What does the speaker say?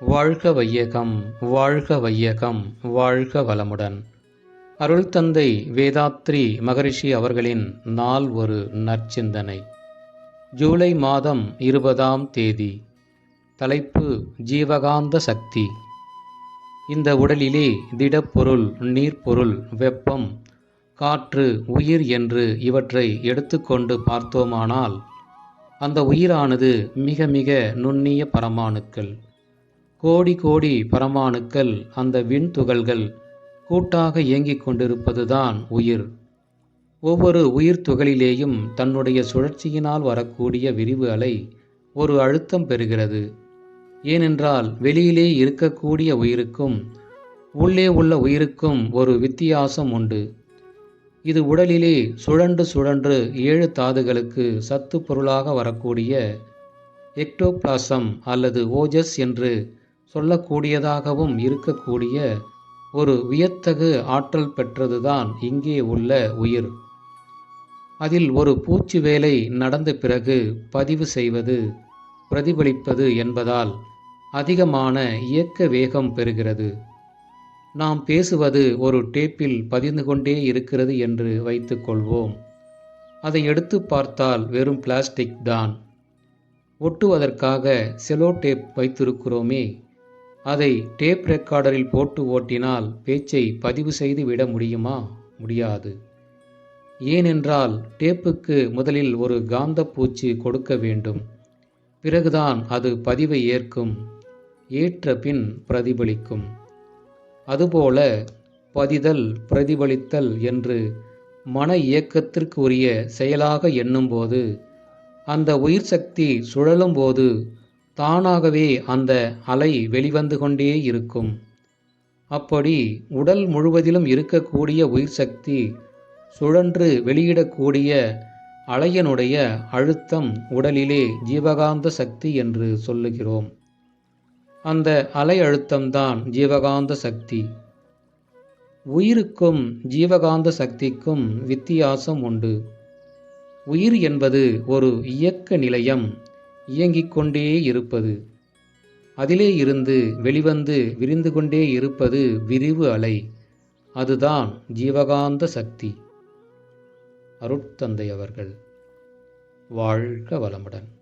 வாழ்க வையகம் வாழ்க வையகம் வாழ்க வளமுடன். அருள் தந்தை வேதாத்ரி மகரிஷி அவர்களின் நாள் ஒரு நற்சிந்தனை. ஜூலை மாதம் இருபதாம் தேதி. தலைப்பு ஜீவகாந்த சக்தி. இந்த உடலிலே திடப்பொருள் நீர்ப்பொருள் வெப்பம் காற்று உயிர் என்று இவற்றை எடுத்துக்கொண்டு பார்த்தோமானால் அந்த உயிரானது மிக மிக நுண்ணிய பரமாணுக்கள். கோடி கோடி பரமாணுக்கள் அந்த விண்துகள்கள் கூட்டாக இயங்கிக் கொண்டிருப்பதுதான் உயிர். ஒவ்வொரு உயிர் துகளிலேயும் தன்னுடைய சுழற்சியினால் வரக்கூடிய விரிவு அலை ஒரு அழுத்தம் பெறுகிறது. ஏனென்றால் வெளியிலே இருக்கக்கூடிய உயிருக்கும் உள்ளே உள்ள உயிருக்கும் ஒரு வித்தியாசம் உண்டு. இது உடலிலே சுழன்று சுழன்று ஏழு தாதுகளுக்கு சத்து பொருளாக வரக்கூடிய எக்டோபிளாசம் அல்லது ஓஜஸ் என்று சொல்லக்கூடியதாகவும் இருக்கக்கூடிய ஒரு வியத்தகு ஆற்றல் பெற்றதுதான் இங்கே உள்ள உயிர். அதில் ஒரு பூச்சி வேலை நடந்த பிறகு பதிவு செய்வது பிரதிபலிப்பது என்பதால் அதிகமான இயக்க வேகம் பெறுகிறது. நாம் பேசுவது ஒரு டேப்பில் பதிந்து கொண்டே இருக்கிறது என்று வைத்துக்கொள்வோம் அதை எடுத்து பார்த்தால் வெறும் பிளாஸ்டிக் தான். ஒட்டுவதற்காக செலோ டேப் வைத்திருக்கிறோமே. அதை டேப் ரெக்கார்டரில் போட்டு ஓட்டினால் பேச்சை பதிவு செய்து விட முடியுமா? முடியாது. ஏனென்றால் டேப்புக்கு முதலில் ஒரு காந்தப்பூச்சி கொடுக்க வேண்டும். பிறகுதான் அது பதிவை ஏற்கும் ஏற்ற பின் பிரதிபலிக்கும். அதுபோல பதிதல் பிரதிபலித்தல் என்று மன இயக்கத்திற்கு உரிய செயலாக எண்ணும்போது அந்த உயிர் சக்தி சுழலும்போது தானாகவே அந்த அலை வெளிவந்து கொண்டே இருக்கும். அப்படி உடல் முழுவதிலும் இருக்கக்கூடிய உயிர் சக்தி சுழன்று வெளியிடக்கூடிய அலையனுடைய அழுத்தம் உடலிலே ஜீவகாந்த சக்தி என்று சொல்லுகிறோம். அந்த அலை அழுத்தம்தான் ஜீவகாந்த சக்தி. உயிருக்கும் ஜீவகாந்த சக்திக்கும் வித்தியாசம் உண்டு. உயிர் என்பது ஒரு இயக்க நிலையம். இயங்கிக் கொண்டே இருப்பது. அதிலே இருந்து வெளிவந்து விரிந்து கொண்டே இருப்பது விரிவு அலை. அதுதான் ஜீவகாந்த சக்தி. அருட்தந்தை அவர்கள். வாழ்க வளமுடன்.